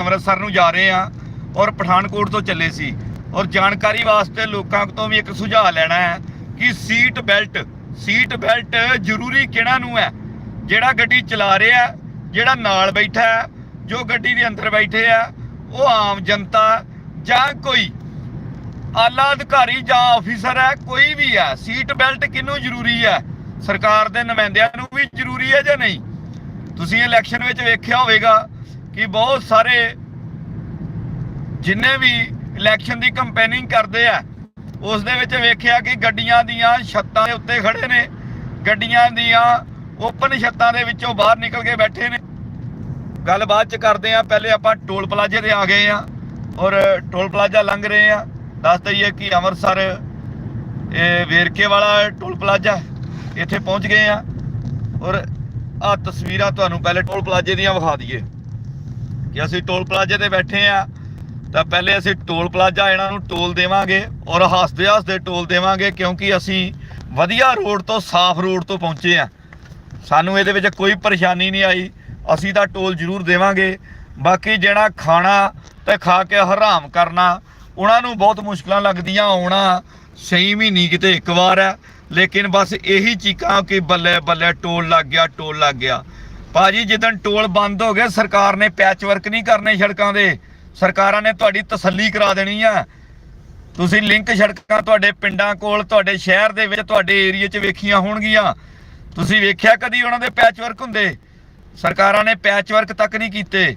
ਅੰਮ੍ਰਿਤਸਰ ਨੂੰ ਜਾ ਰਹੇ ਆ ਔਰ ਪਠਾਨਕੋਟ ਤੋਂ ਚੱਲੇ ਸੀ। ਔਰ ਜਾਣਕਾਰੀ ਵਾਸਤੇ ਲੋਕਾਂ ਤੋਂ ਵੀ ਇੱਕ ਸੁਝਾਅ ਲੈਣਾ ਹੈ ਕਿ ਸੀਟ ਬੈਲਟ ਸੀਟ ਬੈਲਟ ਜ਼ਰੂਰੀ ਕਿਹੜਾ ਨੂੰ ਹੈ? ਜਿਹੜਾ ਗੱਡੀ ਚਲਾ ਰਿਹਾ ਜਿਹੜਾ ਨਾਲ ਬੈਠਾ ਹੈ, ਜੋ ਗੱਡੀ ਦੇ ਅੰਦਰ ਬੈਠੇ ਆ ਉਹ ਆਮ ਜਨਤਾ ਜਾਂ ਕੋਈ ਆਲਾ ਅਧਿਕਾਰੀ ਜਾਂ ਅਫੀਸਰ ਹੈ ਕੋਈ ਵੀ ਹੈ ਸੀਟ ਬੈਲਟ ਕਿਹਨੂੰ ਜ਼ਰੂਰੀ ਹੈ? ਸਰਕਾਰ ਦੇ ਨੁਮਾਇੰਦਿਆਂ ਨੂੰ ਵੀ ਜ਼ਰੂਰੀ ਹੈ ਜਾਂ ਨਹੀਂ? ਤੁਸੀਂ ਇਲੈਕਸ਼ਨ ਵਿੱਚ ਵੇਖਿਆ ਹੋਵੇਗਾ ਕਿ ਬਹੁਤ ਸਾਰੇ ਜਿੰਨੇ ਵੀ ਇਲੈਕਸ਼ਨ ਦੀ ਕੰਪੇਨਿੰਗ ਕਰਦੇ ਆ, ਉਸ ਦੇ ਵਿੱਚ ਵੇਖਿਆ ਕਿ ਗੱਡੀਆਂ ਦੀਆਂ ਛੱਤਾਂ ਦੇ ਉੱਤੇ ਖੜੇ ਨੇ। ਗੱਡੀਆਂ ਦੀਆਂ ਓਪਨ ਛੱਤਾਂ ਦੇ ਵਿੱਚੋਂ ਬਾਹਰ ਨਿਕਲ ਕੇ ਬੈਠੇ ਨੇ। ਗੱਲ ਬਾਅਦ ਚ ਕਰਦੇ ਆ, ਪਹਿਲੇ ਆਪਾਂ ਟੋਲ ਪਲਾਜ਼ੇ ਤੇ ਆ ਗਏ ਆ ਔਰ ਟੋਲ ਪਲਾਜ਼ਾ ਲੰਘ ਰਹੇ ਆ। ਦੱਸ ਦਈਏ ਕਿ ਅੰਮ੍ਰਿਤਸਰ, ਇਹ ਵੇਰਕੇ ਵਾਲਾ ਟੋਲ ਪਲਾਜ਼ਾ ਇੱਥੇ ਪਹੁੰਚ ਗਏ ਆ। ਔਰ ਆ ਤਸਵੀਰਾਂ ਤੁਹਾਨੂੰ ਪਹਿਲੇ ਟੋਲ ਪਲਾਜ਼ੇ ਦੀਆਂ ਵਿਖਾ ਦਈਏ। ਕਿ ਅਸੀਂ ਟੋਲ ਪਲਾਜ਼ੇ ਤੇ ਬੈਠੇ ਆ, ਤਾਂ ਪਹਿਲੇ ਅਸੀਂ ਟੋਲ ਪਲਾਜ਼ਾ ਇਹਨਾਂ ਨੂੰ ਟੋਲ ਦੇਵਾਂਗੇ ਔਰ ਹੱਸਦੇ ਹੱਸਦੇ ਟੋਲ ਦੇਵਾਂਗੇ ਕਿਉਂਕਿ ਅਸੀਂ ਵਧੀਆ ਰੋਡ ਤੋਂ ਸਾਫ਼ ਰੋਡ ਤੋਂ ਪਹੁੰਚੇ ਆ। ਸਾਨੂੰ ਇਹਦੇ ਵਿੱਚ ਕੋਈ ਪਰੇਸ਼ਾਨੀ ਨਹੀਂ ਆਈ, ਅਸੀਂ ਤਾਂ ਟੋਲ ਜ਼ਰੂਰ ਦੇਵਾਂਗੇ। ਬਾਕੀ ਜਿਹੜਾ ਖਾਣਾ ਤੇ ਖਾ ਕੇ ਹਰਾਮ ਕਰਨਾ, ਉਹਨਾਂ ਨੂੰ ਬਹੁਤ ਮੁਸ਼ਕਲਾਂ ਲੱਗਦੀਆਂ, ਆਉਣਾ ਸਹੀ ਮਹੀਨੀ ਕਿਤੇ ਇੱਕ ਵਾਰ ਹੈ ਲੇਕਿਨ ਬਸ ਇਹੀ ਚੀਕਾਂ ਕਿ ਬੱਲੇ ਬੱਲੇ ਟੋਲ ਲੱਗ ਗਿਆ, ਟੋਲ ਲੱਗ ਗਿਆ। ਭਾਜੀ, ਜਿੱਦਣ ਟੋਲ ਬੰਦ ਹੋ ਗਏ, ਸਰਕਾਰ ਨੇ ਪੈਚ ਵਰਕ ਨਹੀਂ ਕਰਨੇ ਸੜਕਾਂ ਦੇ। ਸਰਕਾਰਾਂ ਨੇ ਤੁਹਾਡੀ ਤਸੱਲੀ ਕਰਾ ਦੇਣੀ ਆ। ਤੁਸੀਂ ਲਿੰਕ ਸੜਕਾਂ ਤੁਹਾਡੇ ਪਿੰਡਾਂ ਕੋਲ, ਤੁਹਾਡੇ ਸ਼ਹਿਰ ਦੇ ਵਿੱਚ, ਤੁਹਾਡੇ ਏਰੀਆ 'ਚ ਵੇਖੀਆਂ ਹੋਣਗੀਆਂ। ਤੁਸੀਂ ਵੇਖਿਆ ਕਦੀ ਉਹਨਾਂ ਦੇ ਪੈਚ ਵਰਕ ਹੁੰਦੇ? ਸਰਕਾਰਾਂ ਨੇ ਪੈਚ ਵਰਕ ਤੱਕ ਨਹੀਂ ਕੀਤੇ।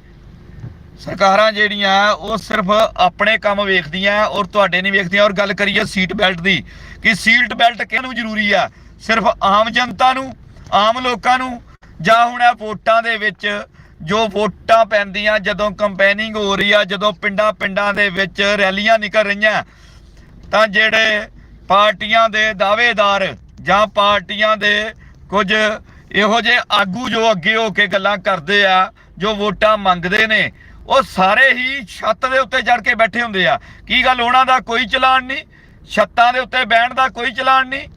ਸਰਕਾਰਾਂ ਜਿਹੜੀਆਂ, ਉਹ ਸਿਰਫ ਆਪਣੇ ਕੰਮ ਵੇਖਦੀਆਂ ਔਰ ਤੁਹਾਡੇ ਨਹੀਂ ਵੇਖਦੀਆਂ। ਔਰ ਗੱਲ ਕਰੀਏ ਸੀਟ ਬੈਲਟ ਦੀ, ਕਿ ਸੀਟ ਬੈਲਟ ਕਿਹਨੂੰ ਜ਼ਰੂਰੀ ਆ? ਸਿਰਫ ਆਮ ਜਨਤਾ ਨੂੰ, ਆਮ ਲੋਕਾਂ ਨੂੰ ਜਾਂ ਹੁਣ ਇਹ ਵੋਟਾਂ ਦੇ ਵਿੱਚ ਜੋ ਵੋਟਾਂ ਪੈਂਦੀਆਂ, ਜਦੋਂ ਕੰਪੇਨਿੰਗ ਹੋ ਰਹੀ ਆ, ਜਦੋਂ ਪਿੰਡਾਂ ਪਿੰਡਾਂ ਦੇ ਵਿੱਚ ਰੈਲੀਆਂ ਨਿਕਲ ਰਹੀਆਂ, ਤਾਂ ਜਿਹੜੇ ਪਾਰਟੀਆਂ ਦੇ ਦਾਅਵੇਦਾਰ ਜਾਂ ਪਾਰਟੀਆਂ ਦੇ ਕੁਝ ਇਹੋ ਜਿਹੇ ਆਗੂ ਜੋ ਅੱਗੇ ਹੋ ਕੇ ਗੱਲਾਂ ਕਰਦੇ ਆ, ਜੋ ਵੋਟਾਂ ਮੰਗਦੇ ਨੇ, ਉਹ ਸਾਰੇ ਹੀ ਛੱਤ ਦੇ ਉੱਤੇ ਚੜ ਕੇ ਬੈਠੇ ਹੁੰਦੇ ਆ। ਕੀ ਗੱਲ, ਉਹਨਾਂ ਦਾ ਕੋਈ ਚਲਾਨ ਨਹੀਂ? ਛੱਤਾਂ ਦੇ ਉੱਤੇ ਬਹਿਣ ਦਾ ਕੋਈ ਚਲਾਨ ਨਹੀਂ?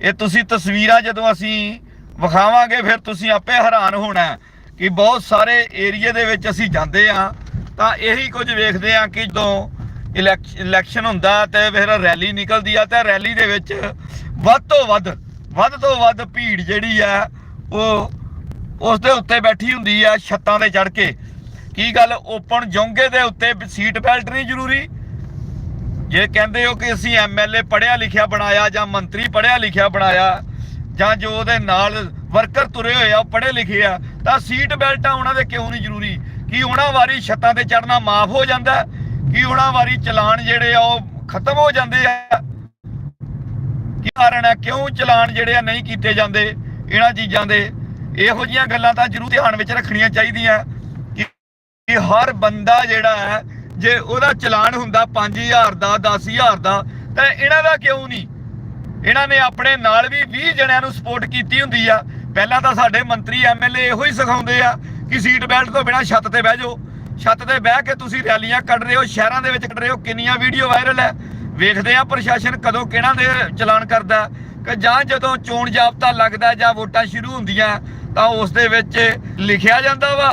ਇਹ ਤੁਸੀਂ ਤਸਵੀਰਾਂ ਜਦੋਂ ਅਸੀਂ ਵਿਖਾਵਾਂਗੇ, ਫਿਰ ਤੁਸੀਂ ਆਪੇ ਹੈਰਾਨ ਹੋਣਾ ਕਿ ਬਹੁਤ ਸਾਰੇ ਏਰੀਏ ਦੇ ਵਿੱਚ ਅਸੀਂ ਜਾਂਦੇ ਆ ਤਾਂ ਇਹੀ ਕੁਝ ਵੇਖਦੇ ਆ ਕਿ ਜਦੋਂ ਇਲੈਕ- ਇਲੈਕਸ਼ਨ ਹੁੰਦਾ ਤੇ ਫਿਰ ਰੈਲੀ ਨਿਕਲਦੀ ਆ, ਤੇ ਰੈਲੀ ਦੇ ਵਿੱਚ ਵੱਧ ਤੋਂ ਵੱਧ ਵੱਧ ਤੋਂ ਵੱਧ ਭੀੜ ਜਿਹੜੀ ਆ, ਉਹ ਉਸ ਦੇ ਉੱਤੇ ਬੈਠੀ ਹੁੰਦੀ ਆ ਛੱਤਾਂ ਤੇ ਚੜ ਕੇ। ਕੀ ਗੱਲ? ਓਪਨ ਜੋਂਗੇ ਦੇ ਉੱਤੇ ਸੀਟ ਬੈਲਟ ਨਹੀਂ ਜ਼ਰੂਰੀ? ਜੇ ਕਹਿੰਦੇ ਹੋ ਕਿ ਅਸੀਂ ਐਮਐਲਏ ਪੜਿਆ ਲਿਖਿਆ ਬਣਾਇਆ ਜਾਂ ਮੰਤਰੀ ਪੜਿਆ ਲਿਖਿਆ ਬਣਾਇਆ ਜਾਂ ਜੋ ਉਹਦੇ ਨਾਲ ਵਰਕਰ ਤੁਰੇ ਹੋਏ ਆ, ਉਹ ਪੜ੍ਹੇ ਲਿਖੇ ਆ, ਤਾਂ ਸੀਟ ਬੈਲਟਾਂ ਉਹਨਾਂ ਦੇ ਕਿਉਂ ਨਹੀਂ ਜ਼ਰੂਰੀ? ਕੀ ਉਹਨਾਂ ਵਾਰੀ ਛੱਤਾਂ ਤੇ ਚੜਨਾ ਮਾਫ ਹੋ ਜਾਂਦਾ? ਹੈ? ਕੀ ਉਹਨਾਂ ਵਾਰੀ ਚਲਾਨ ਜਿਹੜੇ ਆ, ਉਹ ਖਤਮ ਹੋ ਜਾਂਦੇ ਆ? ਕੀ ਕਾਰਨ ਹੈ ਕਿਉਂ ਚਲਾਨ ਜਿਹੜੇ ਆ ਨਹੀਂ ਕੀਤੇ ਜਾਂਦੇ, ਇਹਨਾਂ ਚੀਜ਼ਾਂ ਦੇ? ਇਹੋ ਜੀਆਂ ਗੱਲਾਂ ਤਾਂ ਜ਼ਰੂਰ ਧਿਆਨ ਵਿੱਚ ਰੱਖਣੀਆਂ ਚਾਹੀਦੀਆਂ। ਕਿ ਕਿ ਹਰ ਬੰਦਾ ਜਿਹੜਾ ਹੈ, ਜੇ ਉਹਦਾ ਚਲਾਨ ਹੁੰਦਾ 5000 ਦਾ 10000 ਦਾ, ਤਾਂ ਇਹਨਾਂ ਦਾ ਕਿਉਂ ਨਹੀਂ? ਇਹਨਾਂ ਨੇ ਆਪਣੇ ਨਾਲ ਵੀ 20 ਜਣਿਆਂ ਨੂੰ ਸਪੋਰਟ ਕੀਤੀ ਹੁੰਦੀ ਆ। ਪਹਿਲਾਂ ਤਾਂ ਸਾਡੇ ਮੰਤਰੀ ਐਮਐਲਏ ਇਹੋ ਹੀ ਸਿਖਾਉਂਦੇ ਆ ਕਿ ਸੀਟ ਬੈਲਟ ਤੋਂ ਬਿਨਾ ਛੱਤ ਤੇ ਬਹਿ ਜਾਓ। ਛੱਤ ਤੇ ਬਹਿ ਕੇ ਤੁਸੀਂ ਰੈਲੀਆਂ ਕੱਢ ਰਹੇ ਹੋ, ਸ਼ਹਿਰਾਂ ਦੇ ਵਿੱਚ ਕੱਢ ਰਹੇ ਹੋ, ਕਿੰਨੀਆਂ ਵੀਡੀਓ ਵਾਇਰਲ ਹੈ ਵੇਖਦੇ ਆ ਪ੍ਰਸ਼ਾਸਨ ਕਦੋਂ ਕਿਹਨਾਂ ਦੇ ਚਲਾਨ ਕਰਦਾ ਕਿ ਜਾਂ ਜਦੋਂ ਚੋਣ ਜਾਬਤਾ ਲੱਗਦਾ ਜਾਂ ਵੋਟਾਂ ਸ਼ੁਰੂ ਹੁੰਦੀਆਂ ਤਾਂ ਉਸ ਦੇ ਵਿੱਚ ਲਿਖਿਆ ਜਾਂਦਾ ਵਾ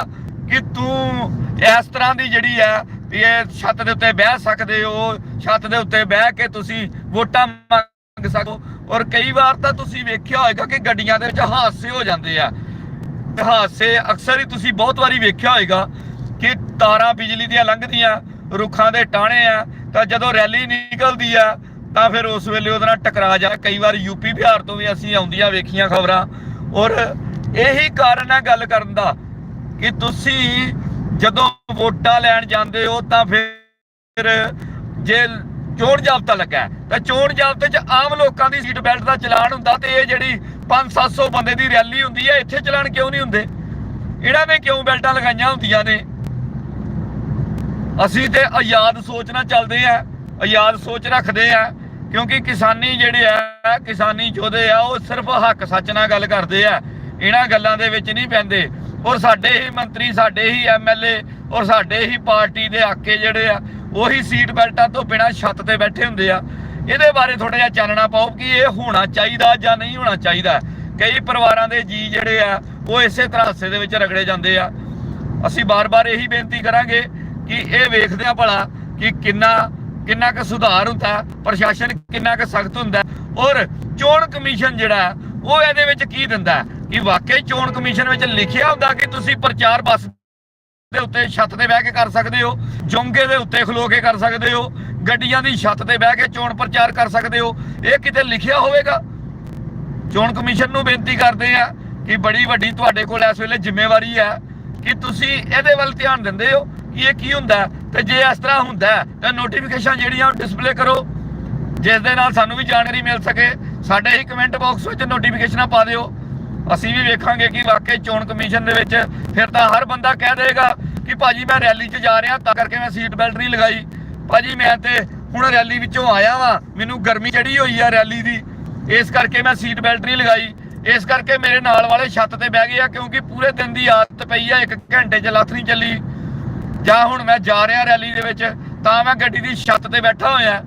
ਕਿ ਤੂੰ ਇਸ ਤਰ੍ਹਾਂ ਦੀ ਜਿਹੜੀ ਹੈ ਇਹ ਛੱਤ ਦੇ ਉੱਤੇ ਬਹਿ ਸਕਦੇ ਹੋ, ਛੱਤ ਦੇ ਉੱਤੇ ਬਹਿ ਕੇ ਤੁਸੀਂ ਵੋਟਾਂ ਮੰਗ ਸਕੋ। ਔਰ ਕਈ ਵਾਰ ਤਾਂ ਤੁਸੀਂ ਵੇਖਿਆ ਹੋਵੇਗਾ ਕਿ ਗੱਡੀਆਂ ਦੇ ਵਿੱਚ ਹਾਦਸੇ ਹੋ ਜਾਂਦੇ ਆ। ਹਾਦਸੇ ਅਕਸਰ ਹੀ ਤੁਸੀਂ ਬਹੁਤ ਵਾਰੀ ਵੇਖਿਆ ਹੋਵੇਗਾ ਕਿ ਤਾਰਾਂ ਬਿਜਲੀ ਦੀਆਂ ਲੰਘਦੀਆਂ, ਰੁੱਖਾਂ ਦੇ ਟਾਣੇ ਆ, ਤਾਂ ਜਦੋਂ ਰੈਲੀ ਨਿਕਲਦੀ ਆ, ਤਾਂ ਫਿਰ ਉਸ ਵੇਲੇ ਉਹਦੇ ਨਾਲ ਟਕਰਾ ਜਾ। ਕਈ ਵਾਰ ਯੂਪੀ ਬਿਹਾਰ ਤੋਂ ਵੀ ਅਸੀਂ ਆਉਂਦੀਆਂ ਵੇਖੀਆਂ ਖਬਰਾਂ। ਔਰ ਇਹੀ ਕਾਰਨ ਹੈ ਗੱਲ ਕਰਨ ਦਾ ਕਿ ਤੁਸੀਂ ਜਦੋਂ ਵੋਟਾਂ ਲੈਣ ਜਾਂਦੇ ਹੋ, ਤਾਂ ਫਿਰ ਜੇ ਚੋਣ ਜਾਬਤਾ ਲੱਗਾ ਹੈ, ਚੋਣ ਜਾਬਤੇ 'ਚ ਆਮ ਲੋਕਾਂ ਦੀ ਸੀਟ ਬੈਲਟ ਦਾ ਚਲਾਨ ਹੁੰਦਾ ਤੇ ਇਹ ਜਿਹੜੀ 5-700 ਬੰਦੇ ਦੀ ਰੈਲੀ ਹੁੰਦੀ ਹੈ ਇੱਥੇ ਚਲਾਨ ਕਿਉਂ ਨਹੀਂ ਹੁੰਦੇ? ਇਹਨਾਂ ਨੇ ਕਿਉਂ ਬੈਲਟਾਂ ਲਗਾਈਆਂ ਹੁੰਦੀਆਂ ਨੇ? ਅਸੀਂ ਤੇ ਆਜ਼ਾਦ ਸੋਚ ਨਾਲ ਚੱਲਦੇ ਆ ਆਜ਼ਾਦ ਸੋਚ ਰੱਖਦੇ ਆ ਕਿਉਂਕਿ ਕਿਸਾਨੀ ਜਿਹੜੇ ਆ ਕਿਸਾਨੀ ਯੋਧੇ ਆ ਉਹ ਸਿਰਫ ਹੱਕ ਸੱਚ ਨਾਲ ਗੱਲ ਕਰਦੇ ਆ। ਇਹਨਾਂ ਗੱਲਾਂ ਦੇ ਵਿੱਚ ਨਹੀਂ ਪੈਂਦੇ। ਔਰ ਸਾਡੇ ਹੀ ਮੰਤਰੀ ਸਾਡੇ ਹੀ ਐਮਐਲਏ ਔਰ ਸਾਡੇ ਹੀ ਪਾਰਟੀ ਦੇ ਆਕੇ ਜਿਹੜੇ ਆ ਉਹੀ ਸੀਟ ਬੈਲਟਾਂ ਤੋਂ ਬਿਨਾਂ ਛੱਤ ਤੇ ਬੈਠੇ ਹੁੰਦੇ ਆ। ਇਹਦੇ ਬਾਰੇ ਥੋੜਾ ਜਿਹਾ ਚਾਨਣਾ ਪਾਓ ਕਿ ਇਹ ਹੋਣਾ ਚਾਹੀਦਾ ਜਾਂ ਨਹੀਂ ਹੋਣਾ ਚਾਹੀਦਾ। ਕਈ ਪਰਿਵਾਰਾਂ ਦੇ ਜੀ ਜਿਹੜੇ ਆ, ਉਹ ਇਸੇ ਤਰ੍ਹਾਂ ਹਾਸੇ ਦੇ ਵਿੱਚ ਰਗੜੇ ਜਾਂਦੇ ਆ। ਅਸੀਂ ਬਾਰ-ਬਾਰ ਇਹੀ ਬੇਨਤੀ ਕਰਾਂਗੇ ਕਿ ਇਹ ਵੇਖਦੇ ਆ ਭਲਾ ਕਿ ਕਿੰਨਾ ਕਿੰਨਾ ਕੁ ਸੁਧਾਰ ਹੁੰਦਾ, ਪ੍ਰਸ਼ਾਸਨ ਕਿੰਨਾ ਕੁ ਸਖਤ ਹੁੰਦਾ। ਔਰ ਚੋਣ ਕਮਿਸ਼ਨ ਜਿਹੜਾ, ਉਹ ਇਹਦੇ ਵਿੱਚ ਕੀ ਦਿੰਦਾ? ਕਿ ਵਾਕਈ ਚੋਣ ਕਮਿਸ਼ਨ ਵਿੱਚ ਲਿਖਿਆ ਹੁੰਦਾ ਕਿ ਤੁਸੀਂ ਪ੍ਰਚਾਰ ਬੱਸ ਦੇ ਉੱਤੇ ਛੱਤ ਤੇ ਬਹਿ ਕੇ ਕਰ ਸਕਦੇ ਹੋ, ਜੋਂਗੇ ਦੇ ਉੱਤੇ ਖਲੋ ਕੇ ਕਰ ਸਕਦੇ ਹੋ, ਗੱਡੀਆਂ ਦੀ ਛੱਤ ਤੇ ਬਹਿ ਕੇ ਚੋਣ ਪ੍ਰਚਾਰ ਕਰ ਸਕਦੇ ਹੋ, ਇਹ ਕਿਤੇ ਲਿਖਿਆ ਹੋਵੇਗਾ? ਚੋਣ ਕਮਿਸ਼ਨ ਨੂੰ ਬੇਨਤੀ ਕਰਦੇ ਆ ਕਿ ਬੜੀ ਵੱਡੀ ਤੁਹਾਡੇ ਕੋਲ ਇਸ ਵੇਲੇ ਜ਼ਿੰਮੇਵਾਰੀ ਹੈ ਕਿ ਤੁਸੀਂ ਇਹਦੇ ਵੱਲ ਧਿਆਨ ਦਿੰਦੇ ਹੋ ਕਿ ਇਹ ਕੀ ਹੁੰਦਾ ਤੇ ਜੇ ਇਸ ਤਰ੍ਹਾਂ ਹੁੰਦਾ ਤਾਂ ਨੋਟੀਫਿਕੇਸ਼ਨ ਜਿਹੜੀਆਂ ਡਿਸਪਲੇ ਕਰੋ। ਜਿਸ ਦੇ ਨਾਲ ਸਾਨੂੰ ਵੀ ਜਾਣਕਾਰੀ ਮਿਲ ਸਕੇ। ਸਾਡੇ ਹੀ ਕਮੈਂਟ ਬਾਕਸ ਵਿੱਚ ਨੋਟੀਫਿਕੇਸ਼ਨਾਂ ਪਾ ਦਿਓ। ਅਸੀਂ ਵੀ ਵੇਖਾਂਗੇ ਕਿ ਵਾਕਈ ਚੋਣ ਕਮਿਸ਼ਨ ਦੇ ਵਿੱਚ ਫਿਰ ਤਾਂ ਹਰ ਬੰਦਾ ਕਹਿ ਦੇਗਾ ਕਿ ਭਾਜੀ ਮੈਂ ਰੈਲੀ 'ਚ ਜਾ ਰਿਹਾ, ਤਾਂ ਕਰਕੇ ਮੈਂ ਸੀਟ ਬੈਲਟ ਨਹੀਂ ਲਗਾਈ। ਭਾਜੀ ਮੈਂ ਤੇ ਹੁਣ ਰੈਲੀ ਵਿੱਚੋਂ ਆਇਆ ਵਾਂ, ਮੈਨੂੰ ਗਰਮੀ ਚੜੀ ਹੋਈ ਆ ਰੈਲੀ ਦੀ। ਇਸ ਕਰਕੇ ਮੈਂ ਸੀਟ ਬੈਲਟ ਨਹੀਂ ਲਗਾਈ। ਇਸ ਕਰਕੇ ਮੇਰੇ ਨਾਲ ਵਾਲੇ ਛੱਤ ਤੇ ਬਹਿ ਗਏ ਆ, ਕਿਉਂਕਿ ਪੂਰੇ ਦਿਨ ਦੀ ਆਦਤ ਪਈ ਆ, ਇੱਕ ਘੰਟੇ 'ਚ ਲੱਥ ਨਹੀਂ ਚੱਲੀ। ਜਾਂ ਹੁਣ ਮੈਂ ਜਾ ਰਿਹਾ ਰੈਲੀ ਦੇ ਵਿੱਚ, ਤਾਂ ਮੈਂ ਗੱਡੀ ਦੀ ਛੱਤ ਤੇ ਬੈਠਾ ਹੋਇਆ।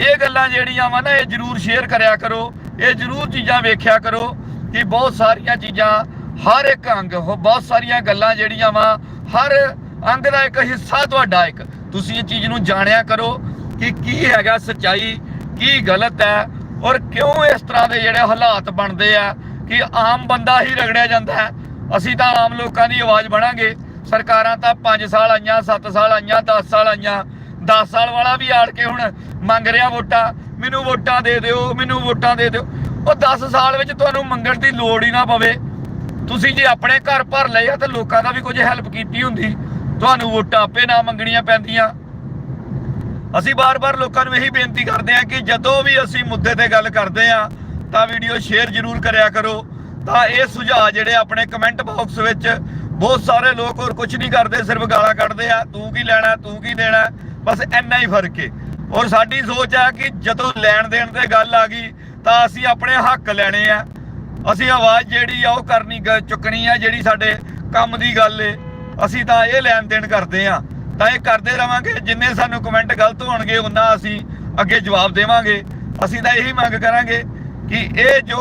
ਇਹ ਗੱਲਾਂ ਜਿਹੜੀਆਂ ਵਾ ਨਾ, ਇਹ ਜਰੂਰ ਸ਼ੇਅਰ ਕਰਿਆ ਕਰੋ। ਇਹ ਜਰੂਰ ਚੀਜ਼ਾਂ ਵੇਖਿਆ ਕਰੋ। ਕਿ ਬਹੁਤ ਸਾਰੀਆਂ ਚੀਜ਼ਾਂ, ਹਰ ਇੱਕ ਅੰਗ, ਉਹ ਬਹੁਤ ਸਾਰੀਆਂ ਗੱਲਾਂ ਜਿਹੜੀਆਂ ਵਾ, ਹਰ ਅੰਗ ਦਾ ਇੱਕ ਹਿੱਸਾ ਤੁਹਾਡਾ ਇੱਕ। ਤੁਸੀਂ ਇਹ ਚੀਜ਼ ਨੂੰ ਜਾਣਿਆ ਕਰੋ ਕਿ ਕੀ ਹੈਗਾ ਸੱਚਾਈ, ਕੀ ਗਲਤ ਹੈ, ਔਰ ਕਿਉਂ ਇਸ ਤਰ੍ਹਾਂ ਦੇ ਜਿਹੜੇ ਹਾਲਾਤ ਬਣਦੇ ਆ ਕਿ ਆਮ ਬੰਦਾ ਹੀ ਰਗੜਿਆ ਜਾਂਦਾ ਹੈ। ਅਸੀਂ ਤਾਂ ਆਮ ਲੋਕਾਂ ਦੀ ਆਵਾਜ਼ ਬਣਾਂਗੇ। ਸਰਕਾਰਾਂ ਤਾਂ 5 ਸਾਲ ਆਈਆਂ 7 ਸਾਲ ਆਈਆਂ 10 ਸਾਲ ਆਈਆਂ। 10 ਸਾਲ ਵਾਲਾ ਵੀ ਆੜ ਕੇ ਹੁਣ ਮੰਗ ਰਿਹਾ ਵੋਟਾਂ, ਮੈਨੂੰ ਵੋਟਾਂ ਦੇ ਦਿਓ, ਮੈਨੂੰ ਵੋਟਾਂ ਦੇ ਦਿਓ। ਉਹ 10 ਸਾਲ ਵਿੱਚ ਤੁਹਾਨੂੰ ਮੰਗਣ ਦੀ ਲੋੜ ਹੀ ਨਾ ਪਵੇ। ਤੁਸੀਂ ਜੇ ਆਪਣੇ ਘਰ ਭਰ ਲਏ ਆ ਤਾਂ ਲੋਕਾਂ ਦਾ ਵੀ ਕੁਝ ਹੈਲਪ ਕੀਤੀ ਹੁੰਦੀ। ਤੁਹਾਨੂੰ ਵੋਟਾਂ ਆਪੇ ਨਾ ਮੰਗਣੀਆਂ ਪੈਂਦੀਆਂ। ਅਸੀਂ ਬਾਰ-ਬਾਰ ਲੋਕਾਂ ਨੂੰ ਇਹੀ ਬੇਨਤੀ ਕਰਦੇ ਹਾਂ ਕਿ ਜਦੋਂ ਵੀ ਅਸੀਂ ਮੁੱਦੇ ਤੇ ਗੱਲ ਕਰਦੇ ਹਾਂ, ਤਾਂ ਵੀਡੀਓ ਸ਼ੇਅਰ ਜ਼ਰੂਰ ਕਰਿਆ ਕਰੋ। ਤਾਂ ਇਹ ਸੁਝਾਅ ਜਿਹੜੇ ਆਪਣੇ ਕਮੈਂਟ ਬਾਕਸ ਵਿੱਚ ਬਹੁਤ ਸਾਰੇ ਲੋਕ ਹੋਰ ਕੁਝ ਨਹੀਂ ਕਰਦੇ, ਸਿਰਫ ਗਾਲਾਂ ਕੱਢਦੇ ਆ, ਤੂੰ ਕੀ ਲੈਣਾ, ਤੂੰ ਕੀ ਦੇਣਾ, ਬਸ ਇੰਨਾ ਹੀ ਫ਼ਰਕ ਹੈ ਔਰ ਸਾਡੀ ਸੋਚ ਹੈ ਕਿ ਜਦੋਂ ਲੈਣ ਦੇਣ ਤੇ ਗੱਲ ਆ ਗਈ ਤਾਂ ਅਸੀਂ ਆਪਣੇ ਹੱਕ ਲੈਣੇ ਆ। ਅਸੀਂ ਆਵਾਜ਼ ਜਿਹੜੀ ਆ ਉਹ ਕਰਨੀ ਚੁੱਕਣੀ ਆ, ਜਿਹੜੀ ਸਾਡੇ ਕੰਮ ਦੀ ਗੱਲ ਏ। ਅਸੀਂ ਤਾਂ ਇਹ ਲੈਣ ਦੇਣ ਕਰਦੇ ਆ। ਤਾਂ ਇਹ ਕਰਦੇ ਰਵਾਂਗੇ। ਜਿੰਨੇ ਸਾਨੂੰ ਕਮੈਂਟ ਗਲਤ ਹੋਣਗੇ ਉਹਨਾਂ ਅਸੀਂ ਅੱਗੇ ਜਵਾਬ ਦੇਵਾਂਗੇ। ਅਸੀਂ ਤਾਂ ਇਹੀ ਮੰਗ ਕਰਾਂਗੇ ਕਿ ਇਹ ਜੋ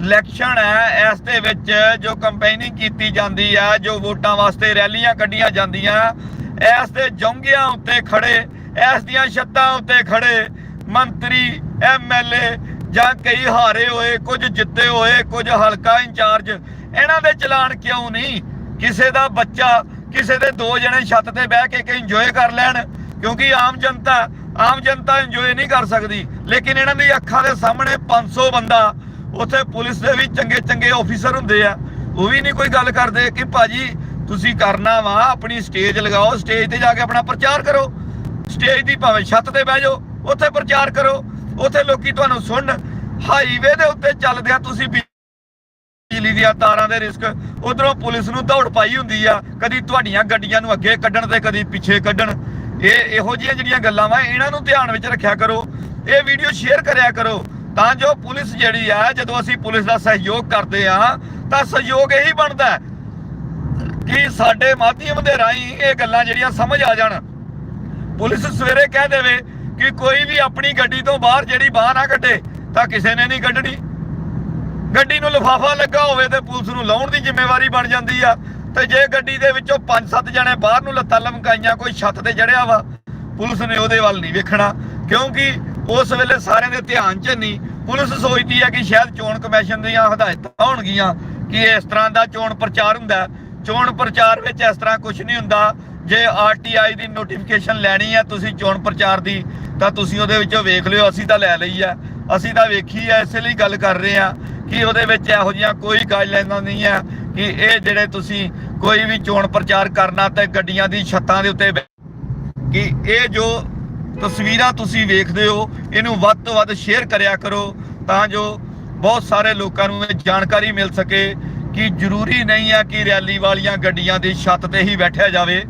ਇਲੈਕਸ਼ਨ ਹੈ ਇਸ ਦੇ ਵਿੱਚ ਜੋ ਕੰਪੇਨਿੰਗ ਕੀਤੀ ਜਾਂਦੀ ਹੈ ਜੋ ਵੋਟਾਂ ਵਾਸਤੇ ਰੈਲੀਆਂ ਕੱਢੀਆਂ ਜਾਂਦੀਆਂ, ਇਸ ਦੇ ਜੌਂਗਿਆਂ ਉੱਤੇ ਖੜੇ, ਇਸ ਦੀਆਂ ਛੱਤਾਂ ਉੱਤੇ ਖੜੇ ਮੰਤਰੀ ਐਮਐਲਏ ਜਾਂ ਕਈ ਹਾਰੇ ਹੋਏ, ਕੁਝ ਜਿੱਤੇ ਹੋਏ, ਕੁਝ ਹਲਕਾ ਇੰਚਾਰਜ, ਇਹਨਾਂ ਦੇ ਚਲਾਨ ਕਿਉਂ ਨਹੀਂ? ਕਿਸੇ ਦਾ ਬੱਚਾ, ਕਿਸੇ ਦੇ ਦੋ ਜਣੇ ਛੱਤ ਤੇ ਬਹਿ ਕੇ ਕਿ ਇੰਜੋਏ ਕਰ ਲੈਣ, ਕਿਉਂਕਿ ਆਮ ਜਨਤਾ ਆਮ ਜਨਤਾ ਇੰਜੋਏ ਨਹੀਂ ਕਰ ਸਕਦੀ। ਲੇਕਿਨ ਇਹਨਾਂ ਦੀ ਅੱਖਾਂ ਦੇ ਸਾਹਮਣੇ 500 ਬੰਦਾ, ਉੱਥੇ ਪੁਲਿਸ ਦੇ ਵੀ ਚੰਗੇ ਚੰਗੇ ਆਫੀਸਰ ਹੁੰਦੇ ਆ। ਉਹ ਵੀ ਨਹੀਂ ਕੋਈ ਗੱਲ ਕਰਦੇ ਕਿ ਭਾਜੀ, ਤੁਸੀਂ ਕਰਨਾ ਵਾ, ਆਪਣੀ ਸਟੇਜ ਲਗਾਓ ਸਟੇਜ ਤੇ ਜਾ ਕੇ ਆਪਣਾ ਪ੍ਰਚਾਰ ਕਰੋ। ਸਟੇਜ ਦੀ ਭਾਵੇਂ ਛੱਤ ਤੇ ਬਹਿ ਜਾਓ, ਉੱਥੇ ਪ੍ਰਚਾਰ ਕਰੋ। ਉੱਥੇ ਲੋਕੀ ਤੁਹਾਨੂੰ ਸੁਣਨ। ਹਾਈਵੇ ਦੇ ਉੱਤੇ ਚੱਲਦੇ ਆ ਤੁਸੀਂ ਬਿਜਲੀ ਦੀਆਂ ਤਾਰਾਂ ਦੇ ਰਿਸਕ ਉਧਰੋਂ ਪੁਲਿਸ ਨੂੰ ਦੌੜ ਪਾਈ ਹੁੰਦੀ ਆ। ਕਦੀ ਤੁਹਾਡੀਆਂ ਗੱਡੀਆਂ ਨੂੰ ਅੱਗੇ ਕੱਢਣ ਤੇ ਕਦੀ ਪਿੱਛੇ ਕੱਢਣ। ਇਹ ਇਹੋ ਜਿਹੀਆਂ ਜਿਹੜੀਆਂ ਗੱਲਾਂ ਵਾ, ਇਹਨਾਂ ਨੂੰ ਧਿਆਨ ਵਿੱਚ ਰੱਖਿਆ ਕਰੋ। ਇਹ ਵੀਡੀਓ ਸ਼ੇਅਰ ਕਰਿਆ ਕਰੋ। ਤਾਂ ਜੋ ਪੁਲਿਸ ਜਿਹੜੀ ਆ, ਜਦੋਂ ਅਸੀਂ ਪੁਲਿਸ ਦਾ ਸਹਿਯੋਗ ਕਰਦੇ ਆ, ਤਾਂ ਸਹਿਯੋਗ ਇਹੀ ਬਣਦਾ ਕਿ ਸਾਡੇ ਮਾਧਿਅਮ ਦੇ ਰਾਹੀਂ ਇਹ ਗੱਲਾਂ ਜਿਹੜੀਆਂ ਸਮਝ ਆ ਜਾਣ। ਪੁਲਿਸ ਸਵੇਰੇ ਕਹਿ ਦੇਵੇ ਕਿ ਕੋਈ ਵੀ ਆਪਣੀ ਗੱਡੀ ਤੋਂ ਬਾਹਰ ਜਿਹੜੀ ਬਾਹਰ ਨਾ ਕੱਢੇ, ਤਾਂ ਕਿਸੇ ਨੇ ਨਹੀਂ ਕੱਢਣੀ। ਗੱਡੀ ਨੂੰ ਲਿਫਾਫਾ ਲੱਗਾ ਹੋਵੇ ਤੇ ਪੁਲਿਸ ਨੂੰ ਲਾਉਣ ਦੀ ਜ਼ਿੰਮੇਵਾਰੀ ਬਣ ਜਾਂਦੀ ਆ। ਤੇ ਜੇ ਗੱਡੀ ਦੇ ਵਿੱਚੋਂ 5-7 ਜਣੇ ਬਾਹਰ ਨੂੰ ਲੱਤਾਂ ਲਮਕਾਈਆਂ, ਕੋਈ ਛੱਤ ਤੇ ਚੜਿਆ ਵਾ, ਪੁਲਿਸ ਨੇ ਉਹਦੇ ਵੱਲ ਨਹੀਂ ਵੇਖਣਾ। ਕਿਉਂਕਿ ਉਸ ਵੇਲੇ ਸਾਰਿਆਂ ਦੇ ਧਿਆਨ 'ਚ ਨਹੀਂ। ਪੁਲਿਸ ਸੋਚਦੀ ਹੈ ਕਿ ਸ਼ਾਇਦ ਚੋਣ ਕਮਿਸ਼ਨ ਦੀਆਂ ਹਦਾਇਤਾਂ ਹੋਣਗੀਆਂ ਕਿ ਇਸ ਤਰ੍ਹਾਂ ਦਾ ਚੋਣ ਪ੍ਰਚਾਰ ਹੁੰਦਾ। ਚੋਣ ਪ੍ਰਚਾਰ ਵਿੱਚ ਇਸ ਤਰ੍ਹਾਂ ਕੁਝ ਨਹੀਂ ਹੁੰਦਾ। ਜੇ ਆਰਟੀਆਈ ਦੀ ਨੋਟੀਫਿਕੇਸ਼ਨ ਲੈਣੀ ਹੈ ਤੁਸੀਂ ਚੋਣ ਪ੍ਰਚਾਰ ਦੀ, ਤਾਂ ਤੁਸੀਂ ਉਹਦੇ ਵਿੱਚੋਂ ਵੇਖ ਲਿਓ, ਅਸੀਂ ਤਾਂ ਲੈ ਲਈ ਆ। ਅਸੀਂ ਤਾਂ ਵੇਖੀ ਆ, ਇਸੇ ਲਈ ਗੱਲ ਕਰ ਰਹੇ ਆ ਕਿ ਉਹਦੇ ਵਿੱਚ ਇਹੋ ਜਿਹੀਆਂ ਕੋਈ ਗਾਈਡਲਾਈਨਾਂ ਨਹੀਂ ਆ ਕਿ ਇਹ ਜਿਹੜੇ ਤੁਸੀਂ ਕੋਈ ਵੀ ਚੋਣ ਪ੍ਰਚਾਰ ਕਰਨਾ ਤੇ ਗੱਡੀਆਂ ਦੀ ਛੱਤਾਂ ਦੇ ਉੱਤੇ ਬਹਿ- ਕਿ ਇਹ ਜੋ ਤਸਵੀਰਾਂ ਤੁਸੀਂ ਵੇਖਦੇ ਹੋ, ਇਹਨੂੰ ਵੱਧ ਤੋਂ ਵੱਧ ਸ਼ੇਅਰ ਕਰਿਆ ਕਰੋ ਤਾਂ ਜੋ ਬਹੁਤ ਸਾਰੇ ਲੋਕਾਂ ਨੂੰ ਇਹ ਜਾਣਕਾਰੀ ਮਿਲ ਸਕੇ ਕਿ ਜ਼ਰੂਰੀ ਨਹੀਂ ਆ ਕਿ ਰੈਲੀ ਵਾਲੀਆਂ ਗੱਡੀਆਂ ਦੀ ਛੱਤ ਤੇ ਹੀ ਬੈਠਿਆ ਜਾਵੇ।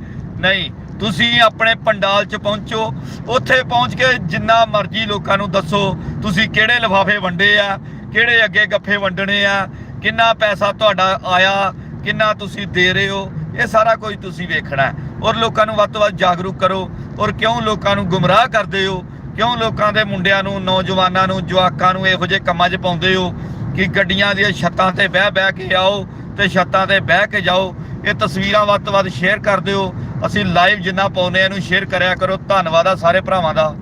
ਨਹੀਂ, ਤੁਸੀਂ ਆਪਣੇ ਪੰਡਾਲ 'ਚ ਪਹੁੰਚੋ, ਉੱਥੇ ਪਹੁੰਚ ਕੇ ਜਿੰਨਾ ਮਰਜ਼ੀ ਲੋਕਾਂ ਨੂੰ ਦੱਸੋ, ਤੁਸੀਂ ਕਿਹੜੇ ਲਿਫਾਫੇ ਵੰਡੇ ਆ, ਕਿਹੜੇ ਅੱਗੇ ਗੱਫੇ ਵੰਡਣੇ ਆ, ਕਿੰਨਾ ਪੈਸਾ ਤੁਹਾਡਾ ਆਇਆ, ਕਿੰਨਾ ਤੁਸੀਂ ਦੇ ਰਹੇ ਹੋ, ਇਹ ਸਾਰਾ ਕੁਝ ਤੁਸੀਂ ਵੇਖਣਾ ਔਰ ਲੋਕਾਂ ਨੂੰ ਵੱਧ ਤੋਂ ਵੱਧ ਜਾਗਰੂਕ ਕਰੋ, ਔਰ ਕਿਉਂ ਲੋਕਾਂ ਨੂੰ ਗੁੰਮਰਾਹ ਕਰਦੇ ਹੋ? ਕਿਉਂ ਲੋਕਾਂ ਦੇ ਮੁੰਡਿਆਂ ਨੂੰ, ਨੌਜਵਾਨਾਂ ਨੂੰ, ਜਵਾਕਾਂ ਨੂੰ ਇਹੋ ਜਿਹੇ ਕੰਮਾਂ 'ਚ ਪਾਉਂਦੇ ਹੋ ਕਿ ਗੱਡੀਆਂ ਦੀਆਂ ਛੱਤਾਂ ਤੇ ਬਹਿ ਬਹਿ ਕੇ ਆਓ ਤੇ ਛੱਤਾਂ ਤੇ ਬਹਿ ਕੇ ਜਾਓ? ਇਹ ਤਸਵੀਰਾਂ ਵੱਧ ਤੋਂ ਵੱਧ ਸ਼ੇਅਰ ਕਰ ਦਿਓ। ਅਸੀਂ ਲਾਈਵ ਜਿੰਨਾ ਪਾਉਨੇ ਆ ਇਹਨੂੰ ਸ਼ੇਅਰ ਕਰਿਆ ਕਰੋ। ਧੰਨਵਾਦ ਆ ਸਾਰੇ ਭਰਾਵਾਂ ਦਾ।